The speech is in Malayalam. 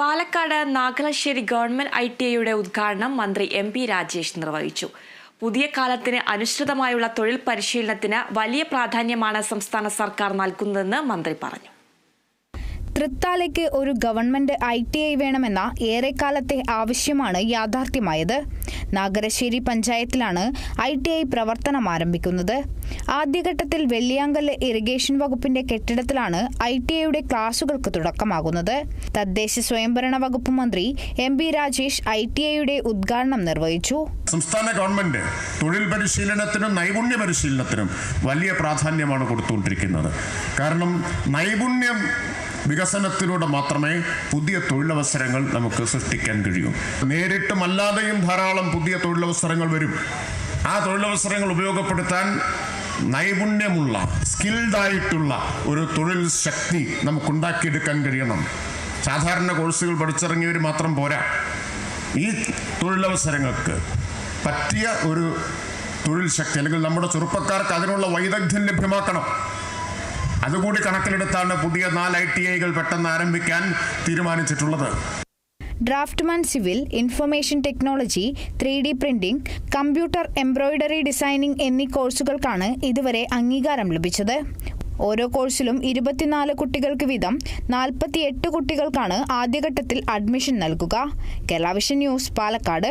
Palakkad Nagalassery government I T ഐയുടെ ഉദ്ഘാടനം മന്ത്രി എം പി രാജേഷ് നിർവഹിച്ചു. പുതിയ കാലത്തിന് അനുസൃതമായുള്ള തൊഴിൽ പരിശീലനത്തിന് വലിയ പ്രാധാന്യമാണ് സംസ്ഥാന സർക്കാർ നൽകുന്നതെന്ന് മന്ത്രി പറഞ്ഞു. തൃത്താലയ്ക്ക് ഒരു ഗവൺമെന്റ് ഐ ടി ഐ വേണമെന്ന ഏറെക്കാലത്തെ ആവശ്യമാണ് യാഥാർത്ഥ്യമായത്. നാഗരശ്ശേരി പഞ്ചായത്തിലാണ് ഐ ടി ഐ പ്രവർത്തനം ആരംഭിക്കുന്നത്. ആദ്യഘട്ടത്തിൽ വെള്ളിയാങ്കല്ല് ഇറിഗേഷൻ വകുപ്പിന്റെ കെട്ടിടത്തിലാണ് ഐ ടി ഐയുടെ ക്ലാസുകൾക്ക് തുടക്കമാകുന്നത്. തദ്ദേശ സ്വയംഭരണ വകുപ്പ് മന്ത്രി M B Rajesh I T ഐയുടെ ഉദ്ഘാടനം നിർവഹിച്ചു. സംസ്ഥാന ഗവൺമെന്റ് തൊഴിൽ പരിശീലനത്തിനും നൈപുണ്യ പരിശീലനത്തിനും വലിയ പ്രാധാന്യമാണ് കൊടുത്തുകൊണ്ടിരിക്കുന്നത്. കാരണം നൈപുണ്യം വികസനത്തിലൂടെ മാത്രമേ പുതിയ തൊഴിലവസരങ്ങൾ നമുക്ക് സൃഷ്ടിക്കാൻ കഴിയൂ. നേരിട്ടും അല്ലാതെയും ധാരാളം പുതിയ തൊഴിലവസരങ്ങൾ വരും. ആ തൊഴിലവസരങ്ങൾ ഉപയോഗപ്പെടുത്താൻ നൈപുണ്യമുള്ള സ്കിൽഡായിട്ടുള്ള ഒരു തൊഴിൽ ശക്തി നമുക്കുണ്ടാക്കിയെടുക്കാൻ കഴിയണം. സാധാരണ കോഴ്സുകൾ പഠിച്ചിറങ്ങിയവർ മാത്രം പോരാ. ഈ തൊഴിലവസരങ്ങൾക്ക് പറ്റിയ ഒരു തൊഴിൽ ശക്തി അല്ലെങ്കിൽ നമ്മുടെ ചെറുപ്പക്കാർക്ക് അതിനുള്ള വൈദഗ്ധ്യം ലഭ്യമാക്കണം. അതുകൂടി കണക്കിലെടുത്താണ് പുതിയ നാല് ഐ ടി ഐകൾ പെട്ടെന്ന് ആരംഭിക്കാൻ തീരുമാനിച്ചിട്ടുള്ളത്. Draftsman civil information technology three D printing computer embroidery designing എന്നീ കോഴ്സുകൾക്കാണ് ഇതുവരെ അംഗീകാരം ലഭിച്ചത്. ഓരോ കോഴ്സിലും ഇരുപത്തിനാല് കുട്ടികൾക്ക് വീതം നാൽപ്പത്തിയെട്ട് കുട്ടികൾക്കാണ് ആദ്യഘട്ടത്തിൽ അഡ്മിഷൻ നൽകുക. Kerala vision news Palakkad.